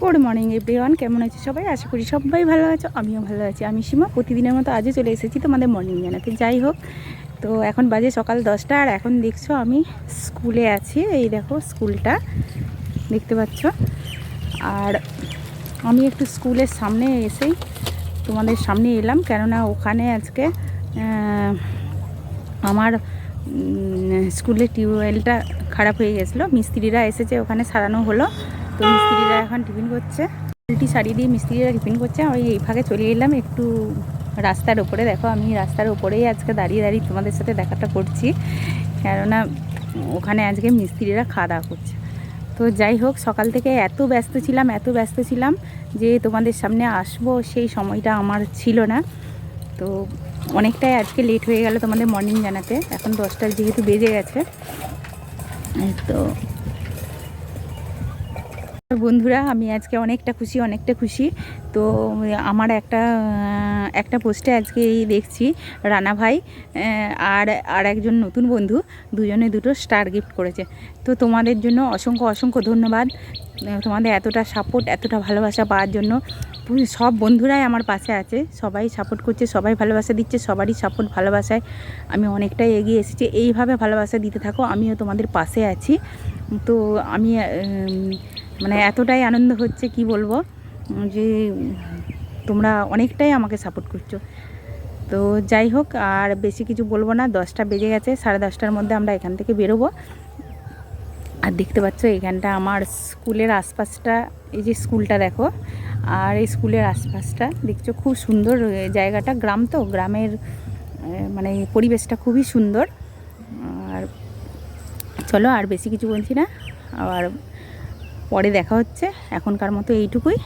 Good morning everyone কেমন আছে সবাই? আশা করি সবাই ভালো আছো, আমিও ভালো আছি। আমি সীমা। প্রতিদিনের মতো আজও চলে এসেছি তোমাদের মর্নিং জানাতে। যাই হোক, তো এখন বাজে সকাল দশটা, আর এখন দেখছ আমি স্কুলে আছি। এই দেখো স্কুলটা, দেখতে পাচ্ছ। আর আমি একটু স্কুলের সামনে এসেই তোমাদের সামনে এলাম, কেননা ওখানে আজকে আমার স্কুলের টিউবওয়েলটা খারাপ হয়ে গেছিল। মিস্ত্রিরা এসেছে, ওখানে সারানো হলো। তো মিস্ত্রিরা এখন টিফিন করছে। উল্টি শাড়ি দিয়ে মিস্ত্রিরা টিফিন করছে। আমি এই ফাঁকে চলে এলাম, একটু রাস্তার ওপরে। দেখো, আমি রাস্তার ওপরেই আজকে দাঁড়িয়ে দাঁড়িয়ে তোমাদের সাথে দেখাটা করছি। কেননা ওখানে আজকে মিস্ত্রিরা খাওয়া দাওয়া করছে। তো যাই হোক, সকাল থেকে এত ব্যস্ত ছিলাম, এত ব্যস্ত ছিলাম যে তোমাদের সামনে আসব সেই সময়টা আমার ছিল না। তো অনেকটাই আজকে লেট হয়ে গেল তোমাদের মর্নিং জানাতে। এখন দশটার যেহেতু বেজে গেছে, তো বন্ধুরা, আমি আজকে অনেকটা খুশি অনেকটা খুশি। তো আমার একটা একটা পোস্টে আজকে এই দেখছি রানা ভাই আর আর একজন নতুন বন্ধু, দুজনে দুটো স্টার গিফট করেছে। তো তোমাদের জন্য অসংখ্য অসংখ্য ধন্যবাদ। তোমাদের এতটা সাপোর্ট এতটা ভালোবাসা পাওয়ার জন্য। সব বন্ধুরাই আমার পাশে আছে, সবাই সাপোর্ট করছে, সবাই ভালোবাসা দিচ্ছে, সবারই সাপোর্ট ভালোবাসায়। আমি অনেকটাই এগিয়ে এসেছি, এইভাবে ভালোবাসা দিতে থাকো, আমিও তোমাদের পাশে আছি। তো আমি মানে এতটাই আনন্দ হচ্ছে কি বলব, যে তোমরা অনেকটাই আমাকে সাপোর্ট করছ। তো যাই হোক, আর বেশি কিছু বলব না, দশটা বেজে গেছে, সাড়ে দশটার মধ্যে আমরা এখান থেকে বেরোবো। আর দেখতে পাচ্ছ এখানটা আমার স্কুলের আশপাশটা, এই যে স্কুলটা দেখো, আর এই স্কুলের আশপাশটা, দেখছ খুব সুন্দর জায়গাটা গ্রাম তো, গ্রামের মানে পরিবেশটা খুবই সুন্দর। আর চলো, আর বেশি কিছু বলছি না, আর পরে দেখা হচ্ছে এখনকার মতো এইটুকুই।